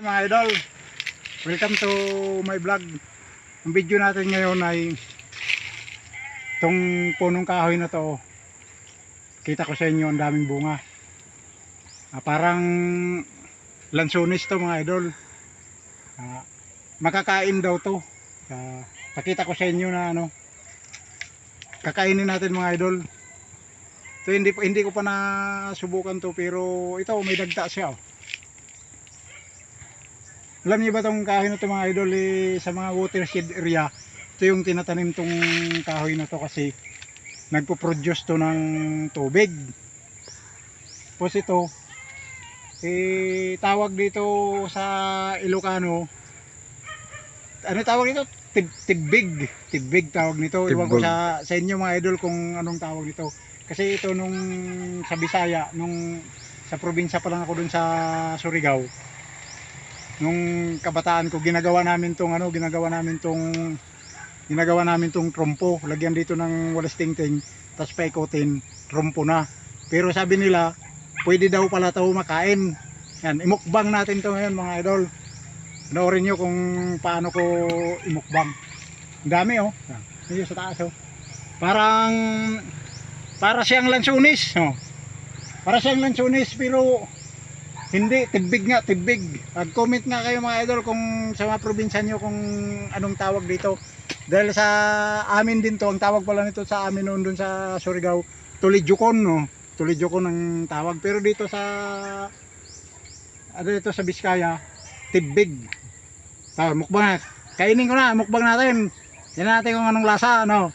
Mga idol, welcome to my vlog. Ang video natin ngayon ay itong punong kahoy na to. Kita ko sa inyo ang daming bunga. Ah, parang lansones to mga idol. Ah, makakain daw to. Ah, pakita ko sa inyo na ano. Kakainin natin mga idol. Ito hindi hindi ko pa nasubukan to pero ito may dagta siya. Oh. Alam niyo ba tong kahoy na to mga idol eh, sa mga watershed area, ito yung tinatanim tong kahoy na to kasi nagpo-produce to ng tubig. Tapos ito, eh, tawag dito sa Ilocano, ano tawag dito? Tib tibbig. Tibbig tawag nito. Iwan ko sa, sa inyo mga idol kung anong tawag nito. Kasi ito nung sa Bisaya, nung sa probinsya pa lang ako dun sa Surigao, nung kabataan ko ginagawa namin tong ano ginagawa namin tong ginagawa namin tong trompo. Lagyan dito ng walas tingting tapos paikotin trompo na. Pero sabi nila pwede daw pala to makain. Yan imukbang natin to ngayon mga idol. Panoorin nyo kung paano ko imukbang. Ang dami oh. Medyo sa taas oh. Parang para siyang lansunis oh. Para siyang lansunis pero hindi, tibbig nga, tibbig. Mag-comment nga kayo mga idol kung sa mga probinsya nyo kung anong tawag dito. Dahil sa amin din to, ang tawag pala nito sa amin noon dun sa Surigao, Tulidyukon, no? Tulidyukon ang tawag. Pero dito sa, ano dito sa Biskaya, tibbig. Tawag, mukbang na. Kainin ko na, mukbang natin. Yan natin kung anong lasa, ano?